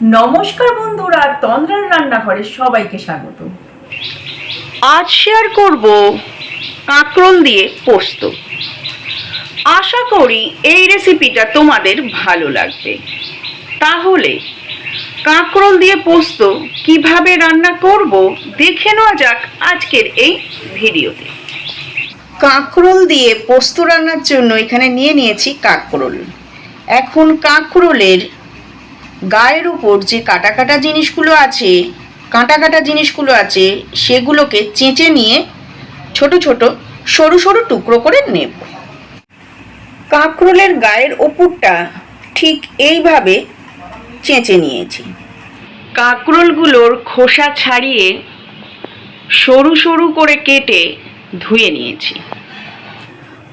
নমস্কার বন্ধুরা তন্দ্রার রান্নাঘরে সবাইকে স্বাগত। আজ শেয়ার করব কাঁকরোল দিয়ে পোস্ত। আশা করি এই রেসিপিটা তোমাদের ভালো লাগবে। তাহলে কাঁকরোল দিয়ে পোস্ত কীভাবে রান্না করব দেখে নেওয়া যাক আজকের এই ভিডিওতে। কাঁকরোল দিয়ে পোস্ত রান্নার জন্য এখানে নিয়ে নিয়েছি কাঁকরোল। এখন কাঁকরোলের গায়ের উপর যে কাটা কাটা জিনিসগুলো আছে, কাঁটা কাটা জিনিসগুলো আছে, সেগুলোকে চেঁচে নিয়ে ছোট ছোট, সরু সরু টুকরো করে নেব। কাঁকরোলের গায়ের ওপরটা ঠিক এইভাবে চেঁচে নিয়েছি। কাঁকরোলগুলোর খোসা ছাড়িয়ে সরু সরু করে কেটে ধুয়ে নিয়েছি।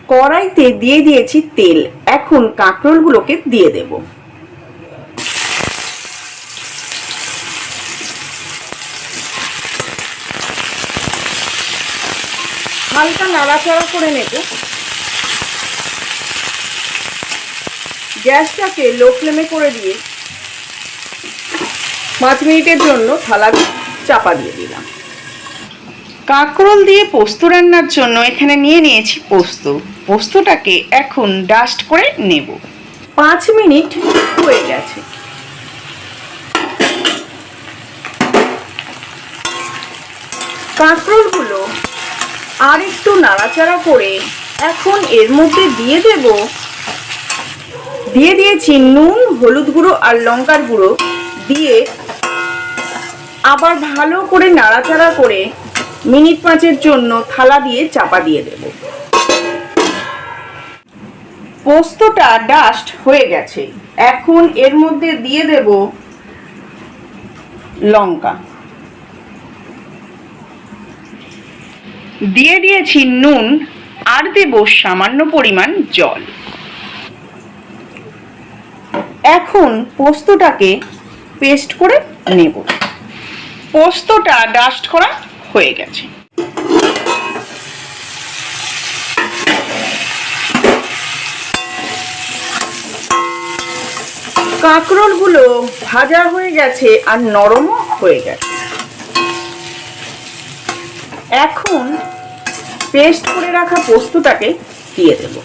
কড়াইতে দিয়ে দিয়েছি তেল। এখন কাঁকরোলগুলোকে দিয়ে দেব। হালকা নাড়াচাড়া করে নেব। গ্যাসটাকে লো ফ্লেমে করে দিয়ে পাঁচ মিনিটের জন্য থালা চাপা দিয়ে দিলাম। কাঁকরোল দিয়ে পোস্ত রান্নার জন্য এখানে নিয়ে নিয়েছি পোস্ত। পোস্তটাকে এখন ডাস্ট করে নেব। পাঁচ মিনিট হয়ে গেছে। কাঁকরোলগুলো আর একটু নাড়াচাড়া করে এখন এর মধ্যে দিয়ে দেব। দিয়ে দিয়েছি নুন, হলুদ গুঁড়ো আর লঙ্কার গুঁড়ো। দিয়ে আবার ভালো করে নাড়াচাড়া করে মিনিট পাঁচের জন্য থালা দিয়ে চাপা দিয়ে দেব। পোস্তটা ডাস্ট হয়ে গেছে। এখন এর মধ্যে দিয়ে দেব লঙ্কা। দিয়ে দিয়েছি নুন আর দেব সামান্য পরিমাণ জল। এখন পোস্তটাকে পেস্ট করে নেব। পোস্তটা ডাস্ট করা হয়ে গেছে। কাঁকরোলগুলো ভাজা হয়ে গেছে আর নরমও হয়ে গেছে। এখন পেস্ট করে রাখা পোস্তটাকে দিয়ে দেব।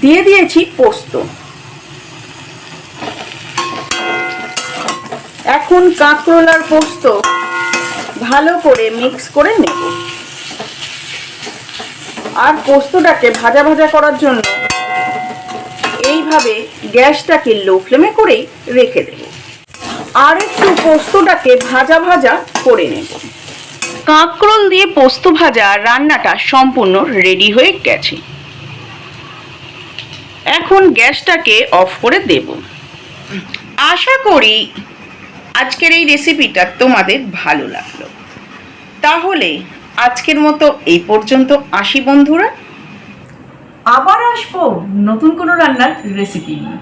দিয়ে দিয়েছি পোস্ত। এখন কাঁকরোল আর পোস্ত ভালো করে মিক্স করে নেব। আর পোস্তটাকে ভাজা ভাজা করার জন্য এইভাবে গ্যাসটাকে লো ফ্লেমে করেই রেখে দেব। আর একটু পোস্তটাকে ভাজা ভাজা করে নেব। কাঁকরোল দিয়ে পোস্ত ভাজা রান্নাটা সম্পূর্ণ রেডি হয়ে গেছে। এখন গ্যাসটাকে অফ করে দেব। আশা করি আজকের এই রেসিপিটা তোমাদের ভালো লাগল। তাহলে আজকের মতো এই পর্যন্ত আসি বন্ধুরা। আবার আসব নতুন কোনো রান্নার রেসিপি নিয়ে।